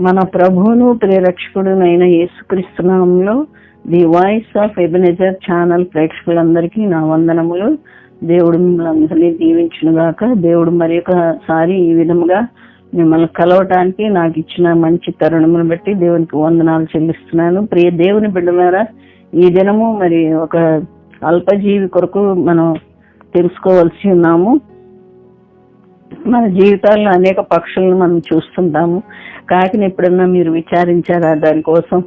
మన ప్రభువును ప్రేరక్షకుడునైన యేసుక్రీస్తునామంలో the voice of Ebenezer channel ప్రేక్షకులందరికీ నా వందనములు. దేవుడు మిమ్మల్ని అందరినీ దీవించునుగాక. దేవుడు మరి ఒకసారి ఈ విధముగా మిమ్మల్ని కలవటానికి నాకు ఇచ్చిన మంచి తరుణమును బట్టి దేవునికి వందనాలు చెల్లిస్తున్నాను. ప్రియ దేవుని బిడ్డలారా ఈ దినము మరి ఒక అల్పజీవి కొరకు మనం తెలుసుకోవాల్సి ఉన్నాము. మన జీవితాల్లో అనేక పక్షులను మనం చూస్తుంటాము. కాకిని ఎప్పుడన్నా మీరు విచారించారా? దానికోసం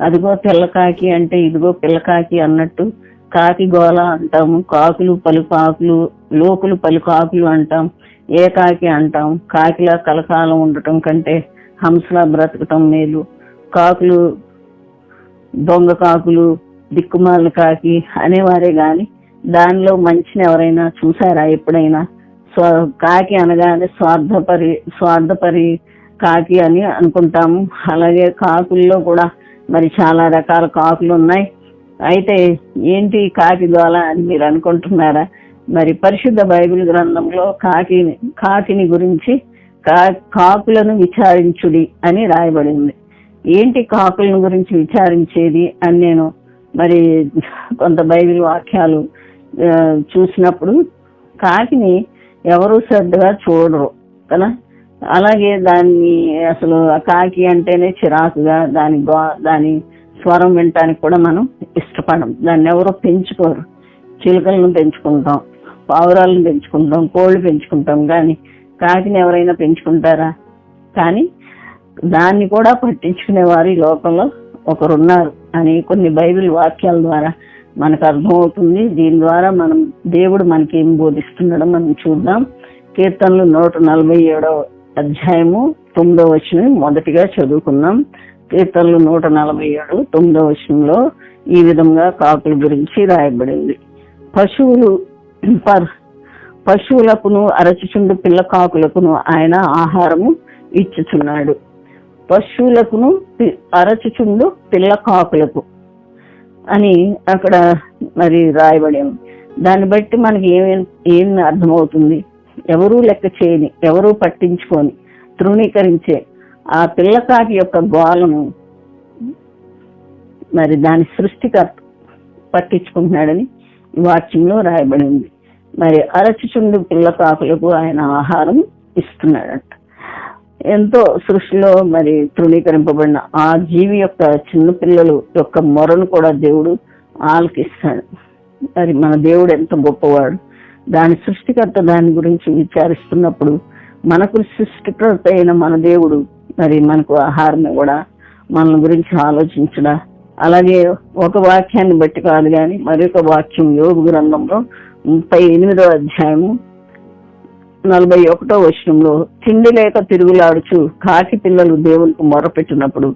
అదిగో పిల్లకాకి అంటే ఇదిగో పిల్లకాకి అన్నట్టు కాకి గోల అంటాము కాకులు పలుకాకులు లోకులు పలుకాకులు అంటాం ఏ కాకి అంటాం? కాకిలా కలకాలం ఉండటం కంటే హంసలా బ్రతకటం మేలు. కాకులు దొంగ కాకులు దిక్కుమాల కాకి అనేవారే గాని దానిలో మంచిని ఎవరైనా చూసారా ఎప్పుడైనా? స్వ కాకి అనగానే స్వార్థపరి స్వార్థపరి కాకి అని అనుకుంటాము. అలాగే కాకుల్లో కూడా మరి చాలా రకాల కాకులు ఉన్నాయి. అయితే ఏంటి కాకి గోల అని మీరు అనుకుంటున్నారా? మరి పరిశుద్ధ బైబిల్ గ్రంథంలో కాకిని కాకిని గురించి కా కాకులను విచారించుడి అని రాయబడింది. ఏంటి కాకులను గురించి విచారించేది అని నేను మరి కొంత బైబిల్ వాక్యాలు చూసినప్పుడు కాకిని ఎవరు శ్రద్ధగా చూడరు కదా? అలాగే దాన్ని అసలు ఆ కాకి అంటేనే చిరాకుగా దాని గో- దాని స్వరం వినటానికి కూడా మనం ఇష్టపడం. దాన్ని ఎవరో పెంచుకోరు. చిలుకలను పెంచుకుంటాం పావురాలను పెంచుకుంటాం కోళ్ళు పెంచుకుంటాం. కానీ కాకిని ఎవరైనా పెంచుకుంటారా? కానీ దాన్ని కూడా పట్టించుకునే వారు ఈ లోకంలో ఒకరున్నారు అని కొన్ని బైబిల్ వాక్యాల ద్వారా మనకు అర్థమవుతుంది. దీని ద్వారా మనం దేవుడు మనకి ఏం బోధిస్తున్నాడో మనం చూద్దాం. కీర్తనలు నూట నలభై ఏడవ అధ్యాయము తొమ్మిదో వచనం మొదటిగా చదువుకున్నాం కీర్తనలు నూట నలభై ఏడు తొమ్మిదవ వచనంలో ఈ విధంగా కాకుల గురించి రాయబడింది. పశువులు పర్- పశువులకును అరచుచుండు పిల్ల కాకులకును ఆయన ఆహారము ఇచ్చుచున్నాడు. పశువులకును పి- అరచుచుండు పిల్ల కాకులకు అని అక్కడ మరి రాయబడి దాన్ని బట్టి మనకి ఏమి ఏం అర్థమవుతుంది? ఎవరూ లెక్క చేయని ఎవరూ పట్టించుకొని తృణీకరించే ఆ పిల్లకాకి యొక్క గోలను మరి దాని సృష్టికర్త పట్టించుకుంటున్నాడని వాక్యంలో రాయబడి ఉంది. మరి అరచుచుండు పిల్లకాకులకు ఆయన ఆహారం ఇస్తున్నాడంట. ఎంతో సృష్టిలో మరి తృణీకరింపబడిన ఆ జీవి యొక్క చిన్న పిల్లలు యొక్క మొరను కూడా దేవుడు ఆలకిస్తాడు. మరి మన దేవుడు ఎంత గొప్పవాడు. దాని సృష్టికర్త దాని గురించి విచారిస్తున్నప్పుడు మనకు సృష్టికర్త అయిన మన దేవుడు మరి మనకు ఆహారం కూడా మన గురించి ఆలోచించడా? అలాగే ఒక వాక్యాన్ని బట్టి కాదు కానీ మరొక వాక్యం యోగు గ్రంథంలో ముప్పై ఎనిమిదో అధ్యాయము నలభై ఒకటో వచనంలో తిండి లేక తిరుగులాడుచు కాకి పిల్లలు దేవునికి మొరపెట్టినప్పుడు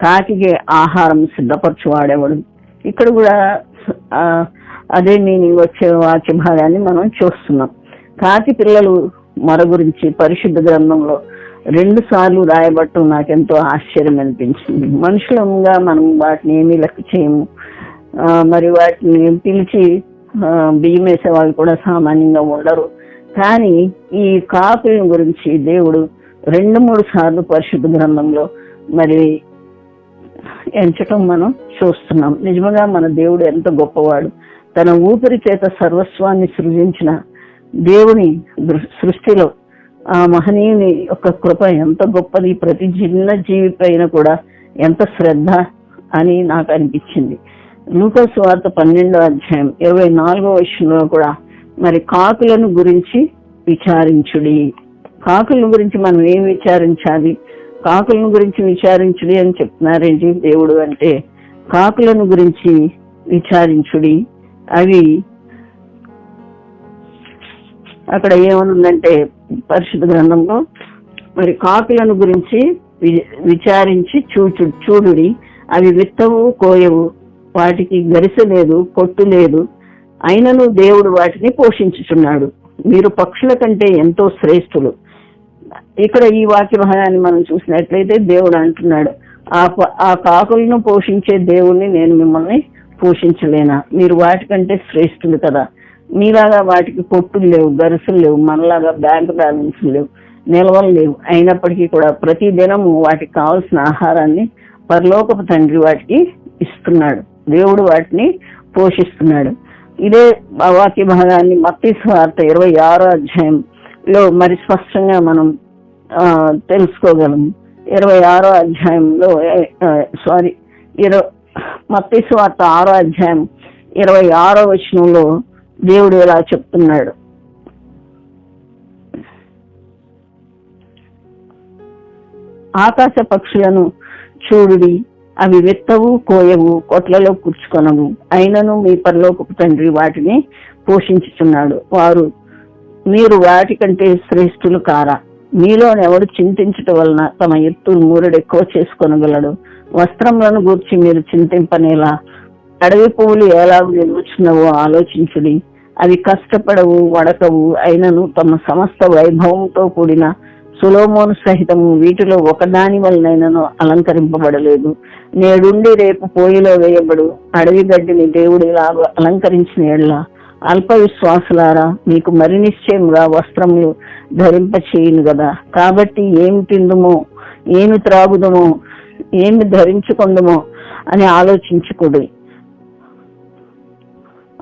కాకి ఆహారం సిద్ధపరచు వాడేవాడు ఇక్కడ కూడా ఆ, అదే నేను వచ్చే వాక్య భాగాన్ని మనం చూస్తున్నాం. కాకి పిల్లలు మర గురించి పరిశుద్ధ గ్రంథంలో రెండు సార్లు రాయబట్టం నాకెంతో ఆశ్చర్యం అనిపించింది. మనుషులంగా మనం వాటిని ఏమీ లెక్క చేయము. మరి వాటిని పిలిచి బియ్యం వేసే వాళ్ళు కూడా సామాన్యంగా ఉండరు. కానీ ఈ కాకుల గురించి దేవుడు రెండు మూడు సార్లు పరిశుద్ధ గ్రంథంలో మరి ఎంచటం మనం చూస్తున్నాం. నిజంగా మన దేవుడు ఎంత గొప్పవాడు. తన ఊపిరి చేత సర్వస్వాన్ని సృజించిన దేవుని సృష్టిలో ఆ మహనీయుని యొక్క కృప ఎంత గొప్పది ప్రతి చిన్న జీవి పైన కూడా ఎంత శ్రద్ధ అని నాకు అనిపించింది. లూకస్ వార్త పన్నెండో అధ్యాయం ఇరవై నాలుగో విషయంలో కూడా మరి కాకులను గురించి విచారించుడి. కాకులను గురించి మనం ఏం విచారించాలి? కాకులను గురించి విచారించుడి అని చెప్తున్నారేంటి దేవుడు అంటే కాకులను గురించి విచారించుడి. అవి అక్కడ ఏమనుందంటే పరిశుద్ధ గ్రంథంలో మరి కాకులను గురించి వి- విచారించి చూచు చూడుడి. అవి విత్తవు కోయవు. వాటికి గరిసె లేదు పొట్టు లేదు. అయినను దేవుడు వాటిని పోషించుచున్నాడు. మీరు పక్షుల కంటే ఎంతో శ్రేష్ఠులు. ఇక్కడ ఈ వాక్య భాగాన్ని మనం చూసినట్లయితే దేవుడు అంటున్నాడు ఆ ఆ కాకులను పోషించే దేవుణ్ణి నేను మిమ్మల్ని పోషించలేనా? మీరు వాటికంటే శ్రేష్ఠులు కదా. మీలాగా వాటికి పొట్టులు లేవు గరుసులు లేవు మనలాగా బ్యాంక్ బ్యాలెన్స్ లేవు నిల్వలు లేవు. అయినప్పటికీ కూడా ప్రతి దినము వాటికి కావలసిన ఆహారాన్ని పరలోకపు తండ్రి వాటికి ఇస్తున్నాడు. దేవుడు వాటిని పోషిస్తున్నాడు. ఇదే వాక్య భాగాన్ని మత్తి స్వార్థ ఇరవై ఆరో అధ్యాయంలో మరి స్పష్టంగా మనం తెలుసుకోగలం తెలుసుకోగలము. ఇరవై ఆరో అధ్యాయంలో సారీ ఇరవై మత్తి వార్త ఆరో అధ్యాయం ఇరవై ఆరో వచనంలో దేవుడు ఇలా చెప్తున్నాడు. ఆకాశ పక్షులను చూడుడి అవి విత్తవు కోయవు కొట్లలో కూర్చుకొనవు. అయినను మీ పరలోకపు తండ్రి వాటిని పోషించుచున్నాడు. వారు మీరు వాటికంటే శ్రేష్ఠులు కారా? మీలోనెవడు చింతించటం వలన తమ ఎత్తులు మూరెడెక్కువ చేసుకొనగలడు? వస్త్రములను గూర్చి మీరు చింతింపనేలా అడవి పువ్వులు ఎలాగ నిలుచున్నవో ఆలోచించుడి. అవి కష్టపడవు వడకవు అయినను తమ సమస్త వైభవంతో కూడిన సులోమోను సహితము వీటిలో ఒకదాని వలనైనను అలంకరింపబడలేదు. నేడుండి రేపు పోయిలో వేయబడు అడవి గడ్డిని దేవుడు అలంకరించిన ఎడ్ల అల్ప విశ్వాసులారా మీకు మరి నిశ్చయముగా వస్త్రములు ధరింప చేయను కదా కాబట్టి ఏమి తిందుమో ఏమి త్రాగుదమో ఏమి ధరించుకుందమో అని ఆలోచించుకుడి.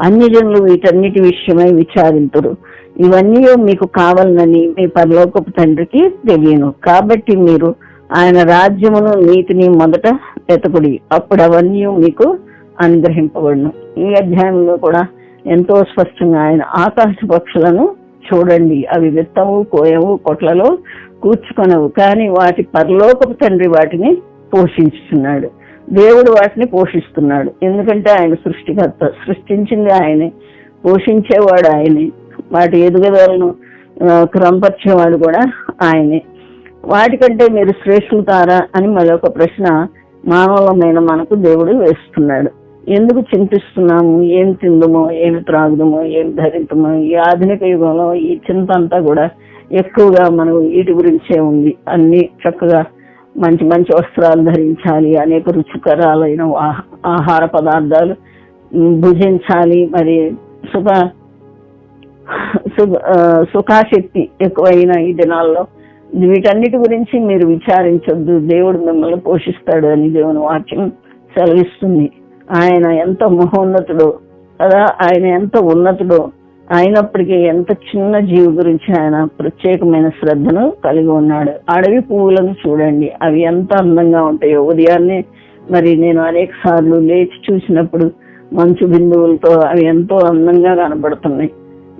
అన్ని జనులు వీటన్నిటి విషయమై విచారింతురు. ఇవన్నీ మీకు కావాలనని మీ పరలోకపు తండ్రికి తెలియను. కాబట్టి మీరు ఆయన రాజ్యమును నీతిని మొదట వెతకుడి. అప్పుడు అవన్నీ మీకు అనుగ్రహింపబడును. ఈ అధ్యాయంలో కూడా ఎంతో స్పష్టంగా ఆయన ఆకాశ పక్షులను చూడండి. అవి విత్తవు కోయవు కొట్లలో కూర్చుకొనవు. కానీ వాటి పరలోకపు తండ్రి వాటిని పోషించుతున్నాడు దేవుడు వాటిని పోషిస్తున్నాడు. ఎందుకంటే ఆయన సృష్టికర్త. సృష్టించింది ఆయనే. పోషించేవాడు ఆయనే. వాటి ఎదుగుదలను క్రమపరిచేవాడు కూడా ఆయనే. వాటికంటే మీరు శ్రేష్ఠులు తారా అని మరొక ప్రశ్న మానవులమైన మనకు దేవుడు వేస్తున్నాడు. ఎందుకు చింతిస్తున్నాము? ఏం తిందుమో? ఏమి త్రాగుదమో? ఏం ధరించమో ఈ ఆధునిక యుగంలో ఈ చింత అంతా కూడా ఎక్కువగా మనం వీటి గురించే ఉంది. అన్ని చక్కగా మంచి మంచి వస్త్రాలు ధరించాలి అనేక రుచికరాలైన ఆహార పదార్థాలు భుజించాలి. మరి సుఖ సుఖాశక్తి ఎక్కువైన ఈ దినాల్లో వీటన్నిటి గురించి మీరు విచారించొద్దు. దేవుడు మిమ్మల్ని పోషిస్తాడు అని దేవుని వాక్యం సెలవిస్తుంది. ఆయన ఎంత మహోన్నతుడో కదా ఆయన ఎంత ఉన్నతుడో అయినప్పటికీ ఎంత చిన్న జీవి గురించి ఆయన ప్రత్యేకమైన శ్రద్ధను కలిగి ఉన్నాడు. అడవి పువ్వులను చూడండి. అవి ఎంత అందంగా ఉంటాయో. ఉదయాన్నే మరి నేను అనేక సార్లు లేచి చూసినప్పుడు మంచు బిందువులతో అవి ఎంతో అందంగా కనబడుతున్నాయి.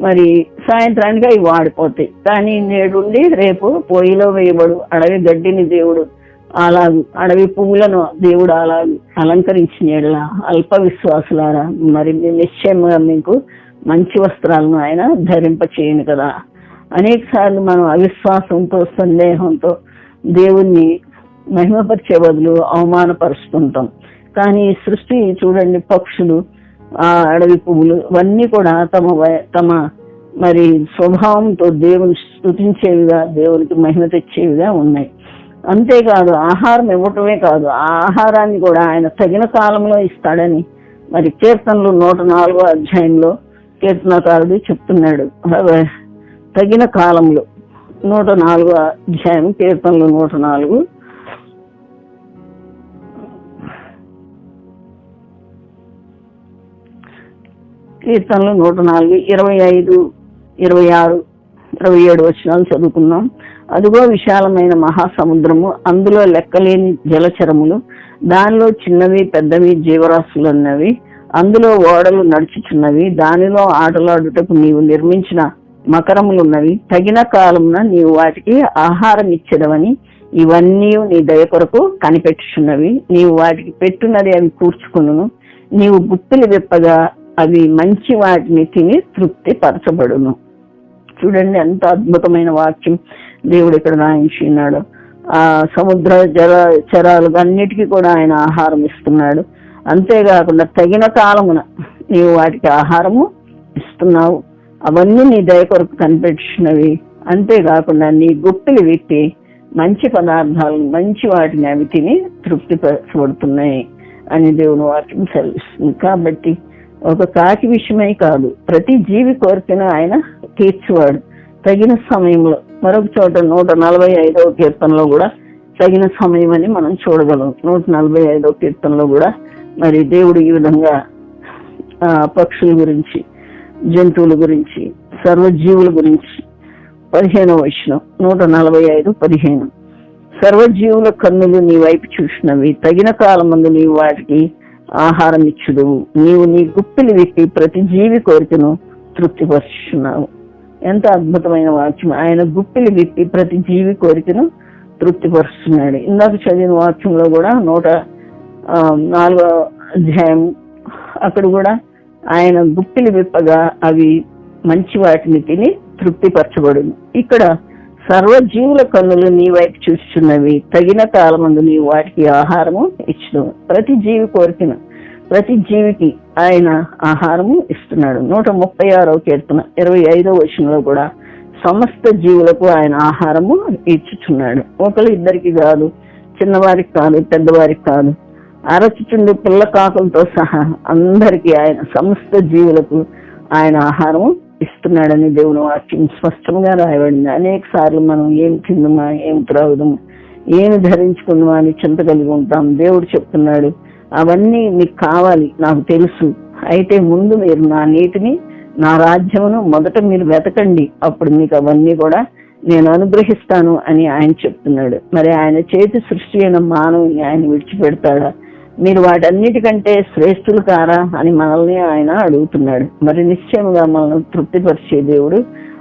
మరి సాయంత్రానికి అవి వాడిపోతాయి. కానీ నేడుండి రేపు పొయ్యిలో వేయబడు అడవి గడ్డిని దేవుడు అలా అడవి పువ్వులను దేవుడు అలా అలంకరించిన అల్ప విశ్వాసులారా మరి మీ నిశ్చయంగా మీకు మంచి వస్త్రాలను ఆయన ధరింప చేయను కదా. అనేక సార్లు మనం అవిశ్వాసంతో సందేహంతో దేవుణ్ణి మహిమపరిచే బదులు అవమానపరుస్తుంటాం. కానీ ఈ సృష్టి చూడండి పక్షులు ఆ అడవి పువ్వులు ఇవన్నీ కూడా తమ తమ మరి స్వభావంతో దేవుని స్థుతించేవిగా దేవునికి మహిమ తెచ్చేవిగా ఉన్నాయి. అంతేకాదు ఆహారం ఇవ్వటమే కాదు. ఆ ఆహారాన్ని కూడా ఆయన తగిన కాలంలో ఇస్తాడని మరి కీర్తనలు నూట నాలుగో అధ్యాయంలో కీర్తనకారుడు చెప్తున్నాడు. తగిన కాలంలో నూట నాలుగో అధ్యాయం కీర్తనలు నూట నాలుగు. కీర్తనలు నూట నాలుగు ఇరవై ఐదు ఇరవై ఆరు ఇరవై ఏడు వచ్చినాలు చదువుకున్నాం అదిగో విశాలమైన మహాసముద్రము అందులో లెక్కలేని జలచరములు దానిలో చిన్నవి పెద్దవి జీవరాశులు ఉన్నవి అందులో ఓడలు నడుచుచున్నవి దానిలో ఆటలాడుటకు నీవు నిర్మించిన మకరములున్నవి తగిన కాలమున నీవు వాటికి ఆహారం ఇచ్చేదవని ఇవన్నీ నీ దయ కొరకు కనిపెట్టుచున్నవి. నీవు వాటికి పెట్టున్నది అవి కూర్చుకును నీవు గుప్పిలు విప్పగా అవి మంచి వాటిని తిని తృప్తి పరచబడును చూడండి ఎంత అద్భుతమైన వాక్యం. దేవుడు ఇక్కడ రాయించున్నాడు ఆ సముద్ర జల చరాలు అన్నిటికీ కూడా ఆయన ఆహారం ఇస్తున్నాడు. అంతేకాకుండా తగిన కాలమున నీవు వాటికి ఆహారము ఇస్తున్నావు. అవన్నీ నీ దయ కొరకు కనిపెట్టినవి. అంతేకాకుండా నీ గుప్పిలు విప్పి మంచి పదార్థాలు మంచి వాటిని అవి తిని తృప్తిపరచబడుతున్నాయి అని దేవుని వాక్యం సెలవిస్తుంది. కాబట్టి ఒక కాకి విషయమై కాదు ప్రతి జీవి కోరికను ఆయన తీర్చువాడు. తగిన సమయంలో మరొక చోట నూట నలభై ఐదవ కీర్తనలో కూడా తగిన సమయం అని మనం చూడగలం. నూట నలభై ఐదవ కీర్తనలో కూడా మరి దేవుడు ఈ విధంగా పక్షుల గురించి జంతువుల గురించి సర్వజీవుల గురించి పదిహేనవ వచనం నూట నలభై ఐదు పదిహేను. సర్వజీవుల కన్నులు నీ వైపు చూసినవి తగిన కాలమందు నీవు వాటికి ఆహారం ఇచ్చుడు నీవు నీ గుప్పిలు విప్పి ప్రతి జీవి కోరికను తృప్తిపరుచున్నావు ఎంత అద్భుతమైన వాక్యం ఆయన గుప్పిలు విప్పి ప్రతి జీవి కోరికను తృప్తిపరుస్తున్నాడు. ఇందాక చదివిన వాక్యంలో కూడా నూట నాలుగో అధ్యాయం అక్కడ కూడా ఆయన గుప్పిలు విప్పగా అవి మంచి వాటిని తిని తృప్తిపరచబడును. ఇక్కడ సర్వజీవుల కన్నులు నీ వైపు చూస్తున్నవి. తగిన కాలమందు నీ వాటికి ఆహారము ఇచ్చును ప్రతి జీవి కోరికను ప్రతి జీవికి ఆయన ఆహారము ఇస్తున్నాడు. నూట ముప్పై ఆరవ కీర్తన ఇరవై ఐదవ వచనంలో కూడా సమస్త జీవులకు ఆయన ఆహారము ఇచ్చుచున్నాడు. ఒకరు ఇద్దరికి కాదు చిన్నవారికి కాదు పెద్దవారికి కాదు అరచుచుండు పిల్ల కాకులతో సహా అందరికీ ఆయన సమస్త జీవులకు ఆయన ఆహారము ఇస్తున్నాడని దేవుని వాక్యం స్పష్టంగా రాయబడింది. అనేక సార్లు మనం ఏం తిందుమా ఏం త్రాగుదాం ఏమి ధరించుకుందామా అని చింత కలిగి ఉంటాం. దేవుడు చెప్తున్నాడు అవన్నీ మీకు కావాలి నాకు తెలుసు. అయితే ముందు మీరు నా నీతిని నా రాజ్యమును మొదట మీరు వెతకండి. అప్పుడు మీకు అవన్నీ కూడా నేను అనుగ్రహిస్తాను అని ఆయన చెప్తున్నాడు. మరి ఆయన చేతి సృష్టి అయిన మానవుని ఆయన విడిచిపెడతాడా? మీరు వాటన్నిటికంటే శ్రేష్ఠులు కారా అని మనల్ని ఆయన అడుగుతున్నాడు. మరి నిశ్చయముగా మనల్ని తృప్తిపరిచే దేవుడు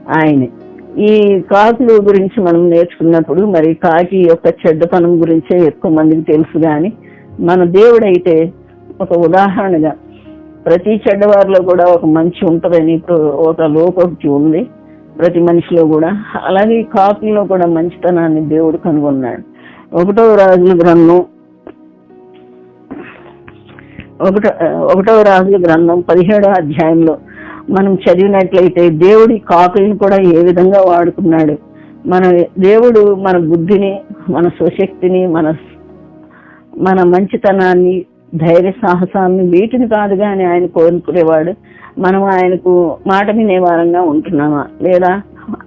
ఆయనే. ఈ కాకులు గురించి మనం నేర్చుకున్నప్పుడు మరి కాకి యొక్క చెడ్డతనం గురించే ఎక్కువ మందికి తెలుసు కానీ మన దేవుడైతే ఒక ఉదాహరణగా ప్రతి చెడ్డవారిలో కూడా ఒక మంచి ఉంటుందని ఇప్పుడు ఒక లోపక్తి ఉంది. ప్రతి మనిషిలో కూడా. అలాగే ఈ కూడా మంచితనాన్ని దేవుడు కనుగొన్నాడు. ఒకటో రాజుల గ్రంథం ఒకటో ఒకటవ రాజుల గ్రంథం పదిహేడో అధ్యాయంలో మనం చదివినట్లయితే దేవుడి కాకుల్ని కూడా ఏ విధంగా వాడుకున్నాడు? మన దేవుడు మన బుద్ధిని మన స్వశక్తిని మన మన మంచితనాన్ని ధైర్య సాహసాన్ని వీటిని కాదు కానీ ఆయన కోరుకునేవాడు. మనం ఆయనకు మాట వినే వారంగా ఉంటున్నామా? లేదా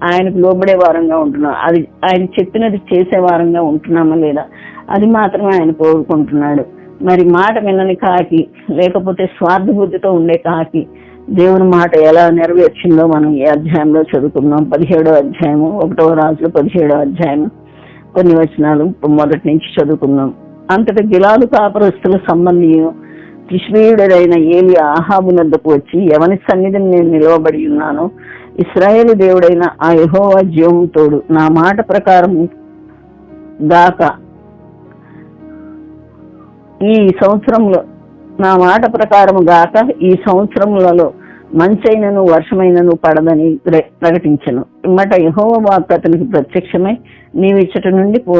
ఆయనకు లోబడే వారంగా ఉంటున్నామా? అది ఆయన చెప్పినది చేసే వారంగా ఉంటున్నామా లేదా? అది మాత్రమే ఆయన కోరుకుంటున్నాడు. మరి మాట వినని కాకి లేకపోతే స్వార్థ బుద్ధితో ఉండే కాకి దేవుని మాట ఎలా నెరవేర్చిందో మనం ఈ అధ్యాయంలో చదువుకున్నాం పదిహేడో అధ్యాయము ఒకటో రాజులు పదిహేడో అధ్యాయం కొన్ని వచనాలు మొదటి నుంచి చదువుకున్నాం అంతటి గిలాలు కాపరస్తుల సంబంధియు తిష్మీయుడైన ఏలి ఆహాబునద్దకు వచ్చి ఎవని సన్నిధిని నేను నిలవబడి ఉన్నాను? ఇస్రాయేలు దేవుడైన ఆ యహోవా జీవం తోడు నా మాట ప్రకారం గాక. ఈ సంవత్సరంలో నా మాట ప్రకారం గాక ఈ సంవత్సరములలో మంచైనను వర్షమైనను పడదని ప్ర- ప్రకటించను. ఇమ్మట యహోవాక్ అతనికి ప్రత్యక్షమై నీవిచ్చట నుండి పో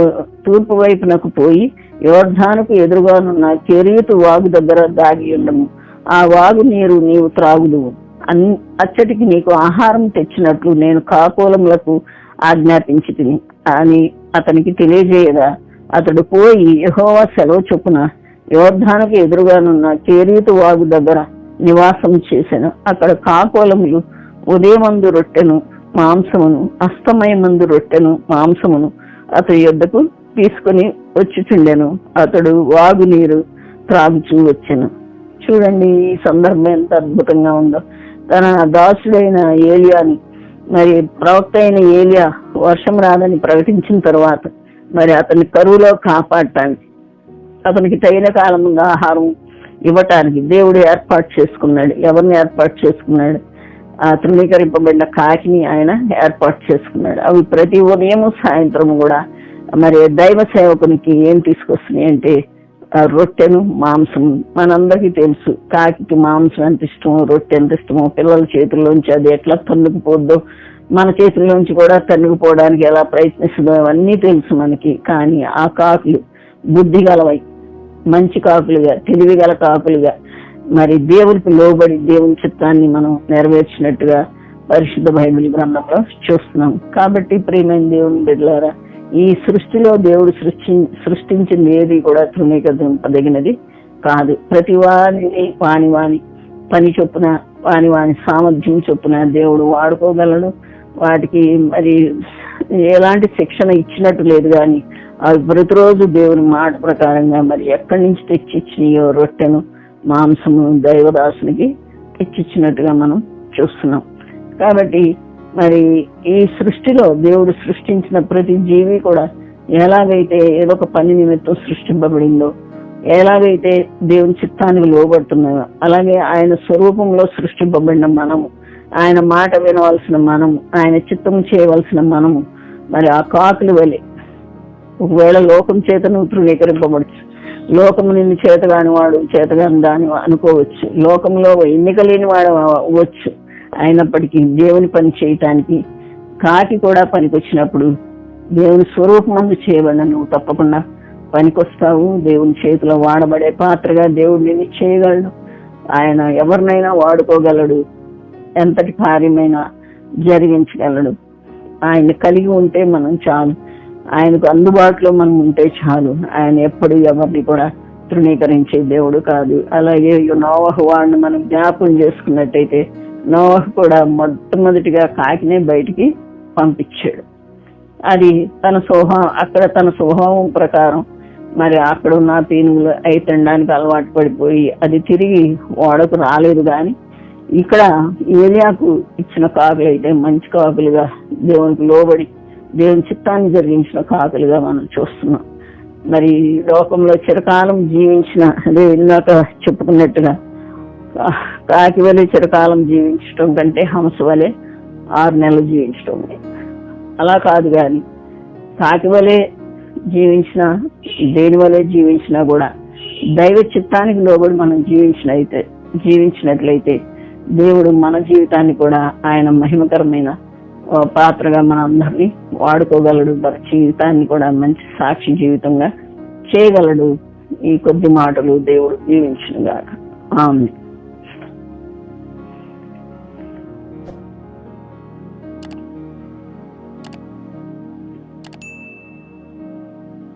తూర్పు వైపునకు పోయి యోర్ధానుకు ఎదురుగానున్న కెరీతు వాగు దగ్గర దాగి ఉండము. ఆ వాగు నీరు నీవు త్రాగుదువు. అన్ అచ్చటికి నీకు ఆహారం తెచ్చినట్లు నేను కాకోలములకు ఆజ్ఞాపించి తిని అని అతనికి తెలియజేయగా అతడు పోయి యహోవా సెలవు చొప్పున యోర్ధానికి ఎదురుగానున్న కేరీతు వాగు దగ్గర నివాసం చేశాను అక్కడ కాకోలములు ఉదయమందు రొట్టెను మాంసమును అస్తమయమందు రొట్టెను మాంసమును అతడి యొద్దకు తీసుకుని వచ్చుచుండెను అతడు వాగు నీరు త్రాగుచూ వచ్చెను. చూడండి ఈ సందర్భం ఎంత అద్భుతంగా ఉందో. తన దాసుడైన ఏలియాని మరి ప్రవక్త అయిన ఏలియా వర్షం రాదని ప్రకటించిన తర్వాత మరి అతని కరువులో కాపాడటానికి అతనికి తగిన కాలంగా ఆహారం ఇవ్వటానికి దేవుడు ఏర్పాటు చేసుకున్నాడు. ఎవరిని ఏర్పాటు చేసుకున్నాడు? ఆ తృణీకరింపబడిన కాకిని ఆయన ఏర్పాటు చేసుకున్నాడు. అవి ప్రతి ఉదయం సాయంత్రం కూడా మరి దైవ సేవకునికి ఏం తీసుకొస్తున్నాయి అంటే ఆ రొట్టెను మాంసం. మనందరికీ తెలుసు కాకి మాంసం ఎంత ఇష్టమో రొట్టె ఎంత ఇష్టమో పిల్లల చేతుల్లోంచి అది ఎట్లా తన్నుకుపోద్దో మన చేతుల్లోంచి కూడా తన్నుకుపోవడానికి ఎలా ప్రయత్నిస్తుందో అవన్నీ తెలుసు మనకి. కానీ ఆ కాకులు బుద్ధి గలవై మంచి కాకులుగా తెలివిగల కాపులుగా కాకులుగా. మరి దేవునికి లోబడి దేవుని చిత్తాన్ని మనం నెరవేర్చినట్టుగా పరిశుద్ధ బైబిల్ గ్రంథంలో చూస్తున్నాం. కాబట్టి ప్రియమైన దేవుని బిడ్డలారా ఈ సృష్టిలో దేవుడు సృష్టి సృష్టించింది ఏది కూడా తృణీకరింపదగినది కాదు. ప్రతి వారిని వాని వాని పని చొప్పున వాని వాని సామర్థ్యం చొప్పున దేవుడు వాడుకోగలడు. వాటికి మరి ఎలాంటి శిక్షణ ఇచ్చినట్టు లేదు కానీ అవి ప్రతిరోజు దేవుని మాట ప్రకారంగా మరి ఎక్కడి నుంచి తెచ్చిచ్చినాయో రొట్టెను మాంసము దైవదాసునికి తెచ్చిచ్చినట్టుగా మనం చూస్తున్నాం. కాబట్టి మరి ఈ సృష్టిలో దేవుడు సృష్టించిన ప్రతి జీవి కూడా ఎలాగైతే ఏదో ఒక పని నిమిత్తం సృష్టింపబడిందో ఎలాగైతే దేవుని చిత్తానికి లోబడుతున్నాయో అలాగే ఆయన స్వరూపంలో సృష్టింపబడిన మనము ఆయన మాట వినవలసిన మనము ఆయన చిత్తం చేయవలసిన మనము మరి ఆ కాకులు వలె ఒకవేళ లోకం చేత నువ్వు తృణీకరింపబడచ్చు. లోకము నిన్ను చేతగాని వాడు చేతగాని దాని అనుకోవచ్చు. లోకంలో ఎన్నిక లేని వాడు అవ్వచ్చు. అయినప్పటికీ దేవుని పని చేయటానికి కాకి కూడా పనికొచ్చినప్పుడు దేవుని స్వరూపమందు చేయబడిన నువ్వు తప్పకుండా పనికొస్తావు. దేవుని చేతిలో వాడబడే పాత్రగా దేవుడు నిన్ను చేయగలడు. ఆయన ఎవరినైనా వాడుకోగలడు. ఎంతటి కార్యమైనా జరిగించగలడు. ఆయన కలిగి ఉంటే మనం చాలు. ఆయనకు అందుబాటులో మనం ఉంటే చాలు. ఆయన ఎప్పుడు ఎవరిని కూడా తృణీకరించే దేవుడు కాదు. అలాగే నోవహు వాడిని మనం జ్ఞాపకం చేసుకున్నట్టయితే నోవహు కూడా మొట్టమొదటిగా కాకినే బయటికి పంపించాడు. అది తన స్వభావం అక్కడ తన స్వభావం ప్రకారం మరి అక్కడ ఉన్న పీనుగులు అయి తినడానికి అలవాటు పడిపోయి అది తిరిగి ఓడకు రాలేదు కానీ ఇక్కడ ఏలియాకు ఇచ్చిన కాకులు అయితే మంచి కాకులుగా దేవునికి లోబడి దేవుని చిత్తాన్ని జరిగించిన కాకులుగా మనం చూస్తున్నాం. మరి లోకంలో చిరకాలం జీవించిన అదే ఇందాక చెప్పుకున్నట్టుగా కాకి వలె చిరకాలం జీవించడం కంటే హంస వలె ఆరు నెలలు జీవించడం అలా కాదు కానీ కాకి వలె జీవించిన దేని వలె జీవించినా కూడా దైవ చిత్తానికి లోబడి మనం జీవించినైతే జీవించినట్లయితే దేవుడు మన జీవితాన్ని కూడా ఆయన మహిమకరమైన పాత్రగా మన అందరినీ వాడుకోగలడు మన జీవితాన్ని కూడా మంచి సాక్షి జీవితంగా చేయగలడు. ఈ కొద్ది మాటలు దేవుడు జీవించిన గాక. ఆమె